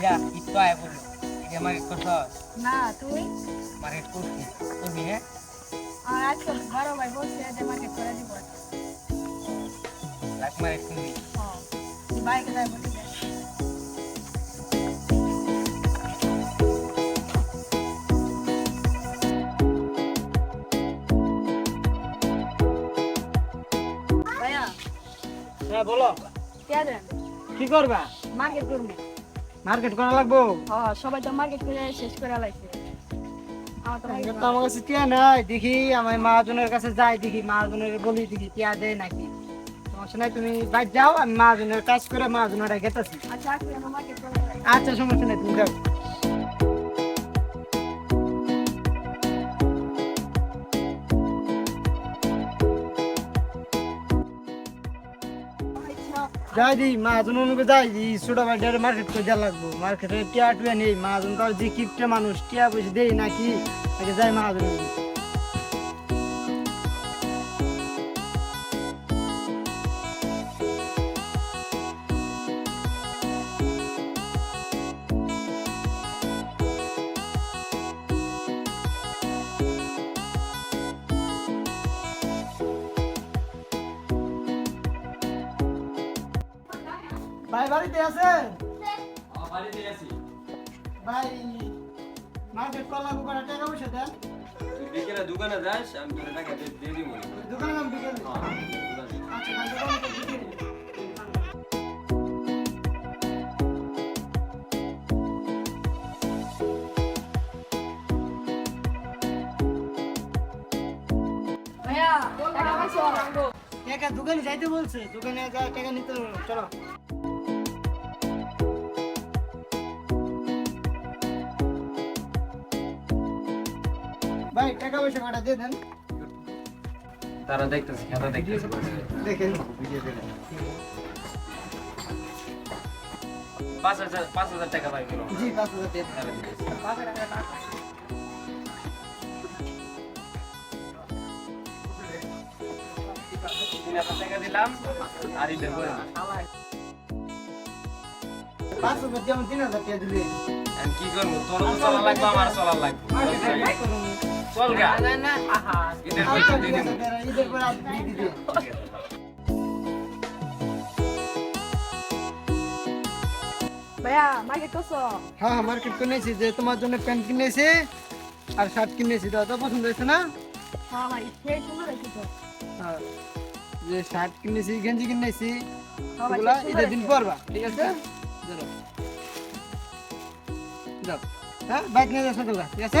ইরা একটু আয় বলল এটা মার্কেট করছস না তুই? মার্কেট করছি করবি হ্যাঁ? আর আজকে বড় ভাই বলছে যে মার্কেট করে দিব। লাখ মার্কেট করবি হ্যাঁ বাইকে যাই বলি দে। ভাইয়া হ্যাঁ বলো। কি করবা? মার্কেট করব। মার্কেট করা লাগবো? হ্যাঁ সবাই তো মার্কেট করে শেষ করে লাগবে আমার তো আমার কাছে টিয়া নাই দেখি মহাজনের কাছে যাই দেখি মহাজনের বলি দেখি টিয়া দেয় নাকি। সমস্যা নাই তুমি বাইর যাও আমি মহাজনের কাজ করে মহাজনের গেতেছি আচ্ছা আচ্ছা সমস্যা নাই তুমি যাও। যাই দি, মহাজন অনুকে যাই দি ছোট বাড়িটার মার্কেট করে দেওয়া লাগবো। মার্কেটে টিয়া টুয়া নেই, মহাজন তো আর যে কিপটে মানুষ, টিয়া পয়সা দেই নাকি? আগে যাই মহাজন ভাই বাড়িতে আছেন? বাড়িতে আছি। ভাই মার্কেট করা লাগবো কটা টাকা পয়সা দেন। বিকেলে দোকানে যাস আমি তোর টাকা দিয়ে দিয়ে দিব। দোকানে আচ্ছা টাকা দোকানে যাইতে বলছে দোকানে যা টাকা নিতে হবে, চলো। ভাই টাকা পয়সা কটা দিয়ে দেন। তারা দেখতেছি খাতা দেখতেছি। দেখেন। পাঁচ হাজার পাঁচ হাজার টাকা পাই জি পাঁচ হাজার দিয়ে দেন। তারা দিতেছি। তিন হাজার টাকা দিলাম আর ঈদের করে পাঁচ হাজার দিয়ে তিন হাজার টাকা দিলে কি করব? তোর চলা লাগবে আমার চলা লাগবে। চল গা ঈদের আচ্ছা, পয়সা ঠিক দিয়ে আছে, দিবো। দাঁড়া, ঈদের পরে আপনি দিয়ে দিবেন। ভাইয়া মার্কেট করছ হ্যাঁ হ্যাঁ মার্কেট কিনেছি যে তোমার জন্য প্যান্ট কিনেছি আর শার্ট কিনেছি দাদা তো পছন্দ হয়েছে না হ্যাঁ ভাই সেই সুন্দর হয়েছে তো হ্যাঁ। যে শার্ট কিনেছি গেঞ্জি কিনেছি হ্যাঁ ভাই, ওগুলা সেই সুন্দর ঈদের দিন হয়েছে। পরবা ঠিক আছে চলো যাও হ্যাঁ বাইক নিয়ে যাও সকালবেলা ঠিক আছে